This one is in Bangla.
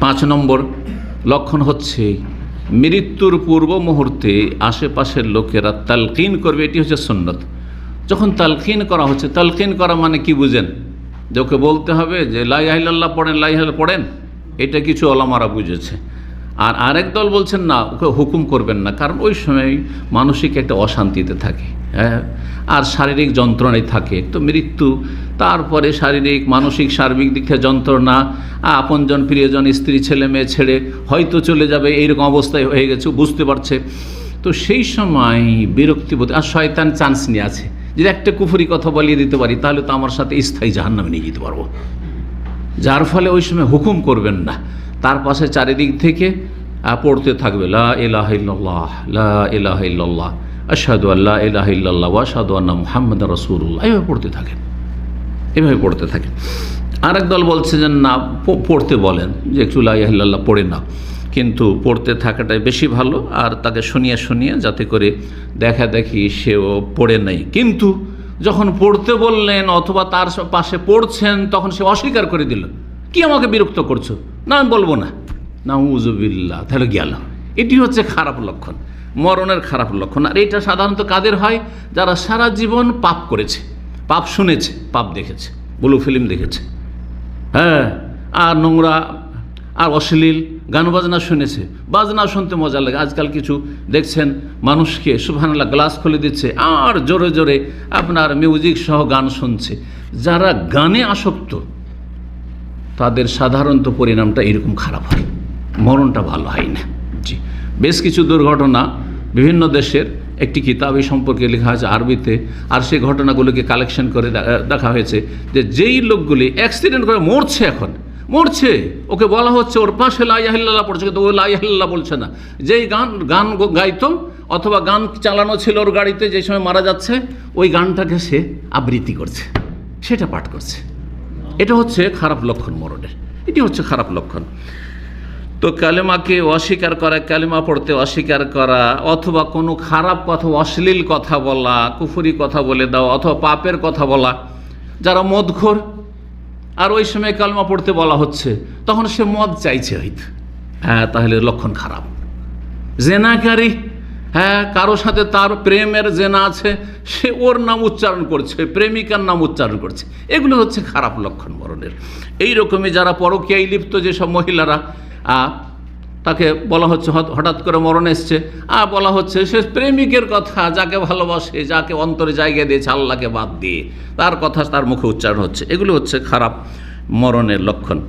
পাঁচ নম্বর লক্ষণ হচ্ছে মৃত্যুর পূর্ব মুহূর্তে আশেপাশের লোকেরা তালকিন করবে, এটি হচ্ছে সুন্নত। যখন তালকিন করা হচ্ছে, তালকিন করা মানে কি বুঝেন? যে ওকে বলতে হবে যে লাইহাল্লাহ পড়েন লাই লাইহাল পড়েন। এটা কিছু ওলামারা বুঝেছে। আর আরেক দল বলছেন, না, ওকে হুকুম করবেন না। কারণ ওই সময় মানসিক একটা অশান্তিতে থাকে। আর শারীরিক যন্ত্রণায় থাকে। তো মৃত্যু, তারপরে শারীরিক, মানসিক, সার্বিক দিক থেকে যন্ত্রণা আপনজন, প্রিয়জন, স্ত্রী, ছেলে, মেয়ে, ছেড়ে হয়তো চলে যাবে, এইরকম অবস্থায় হয়ে গেছে বুঝতে পারছে। তো সেই সময় বিরক্তিবোধ আর শয়তান চান্স নিয়ে আছে। যদি একটা কুফুরি কথা বলিয়ে দিতে পারি, তাহলে তো আমার সাথে স্থায়ী জাহান্নামে নিয়ে যেতে পারব। যার ফলে ওই সময় হুকুম করবেন না। তার পাশে চারিদিক থেকে পড়তে থাকবে, লা ইলাহা ইল্লাল্লাহ, লা আশহাদু আল্লাহ ইলাহা ইল্লাল্লাহ ওয়া আশহাদু আন্না মুহাম্মাদার রাসূলুল্লাহ। এভাবে পড়তে থাকেন এভাবে পড়তে থাকেন আরেক দল বলছে যে, না পড়তে বলেন। যে, একটু লা পড়ে না কিন্তু পড়তে থাকাটাই বেশি ভালো আর তাকে শুনিয়ে শুনিয়ে যাতে করে দেখা দেখি সেও পড়ে নাই। কিন্তু যখন পড়তে বললেন অথবা তার পাশে পড়ছেন, তখন সে অস্বীকার করে দিল। কি আমাকে বিরক্ত করছ? না, আমি বলব না। না উজুবিল্লা তাহলে গেল এটি হচ্ছে খারাপ লক্ষণ, মরণের খারাপ লক্ষণ। আর এটা সাধারণত কাদের হয়? যারা সারা জীবন পাপ করেছে, পাপ শুনেছে, পাপ দেখেছে, ব্লু ফিল্ম দেখেছে। হ্যাঁ আর নোংরা, আর অশ্লীল গান বাজনা শুনেছে, বাজনা শুনতে মজা লাগে। আজকাল কিছু দেখছেন, মানুষকে সুবহানাল্লাহ গ্লাস খুলে দিচ্ছে, আর জোরে জোরে আপনার মিউজিক সহ গান শুনছে। যারা গানে আসক্ত, তাদের সাধারণত পরিণামটা এরকম খারাপ হয়, মরণটা ভালো হয় না। জি বেশ কিছু দুর্ঘটনা বিভিন্ন দেশের একটি কিতাব এই সম্পর্কে লেখা আছে আরবিতে, আর সেই ঘটনাগুলোকে কালেকশন করে দেখা হয়েছে যে যেই লোকগুলি অ্যাক্সিডেন্ট করে মরছে এখন, মরছে। ওকে বলা হচ্ছে, ওর পাশে লাইয়াহিল্লাহ পড়ছে। কিন্তু ও লাইয়াহিল্লাহ বলছে না। যেই গান গান গাইতো অথবা গান চালানো ছিল ওর গাড়িতে যে সময় মারা যাচ্ছে, ওই গানটাকে সে আবৃত্তি করছে। সেটা পাঠ করছে। এটা হচ্ছে খারাপ লক্ষণ মরণের। এটি হচ্ছে খারাপ লক্ষণ। তো কালেমাকে অস্বীকার করা, কালেমা পড়তে অস্বীকার করা, অথবা কোনো খারাপ কথা, অশ্লীল কথা বলা, কুফুরি কথা বলে দেওয়া, অথবা পাপের কথা বলা, যারা মদখোর, আর ওই সময় কালমা পড়তে বলা হচ্ছে, তখন সে মদ চাইছে হয়তো। হ্যাঁ তাহলে লক্ষণ খারাপ। জেনাকারী হ্যাঁ কারও সাথে তার প্রেমের জেনা আছে, সে ওর নাম উচ্চারণ করছে প্রেমিকার নাম উচ্চারণ করছে। এগুলো হচ্ছে খারাপ লক্ষণ মরণের এই রকমই যারা পরকীয়ায় লিপ্ত যেসব মহিলারা তাকে বলা হচ্ছে হঠাৎ- করে মরণ এসছে। আর বলা হচ্ছে, সে প্রেমিকের কথা, যাকে ভালোবাসে, যাকে অন্তরে জায়গা দিয়েছে আল্লাহকে বাদ দিয়ে, তার কথা তার মুখে উচ্চারণ হচ্ছে। এগুলো হচ্ছে খারাপ মরণের লক্ষণ।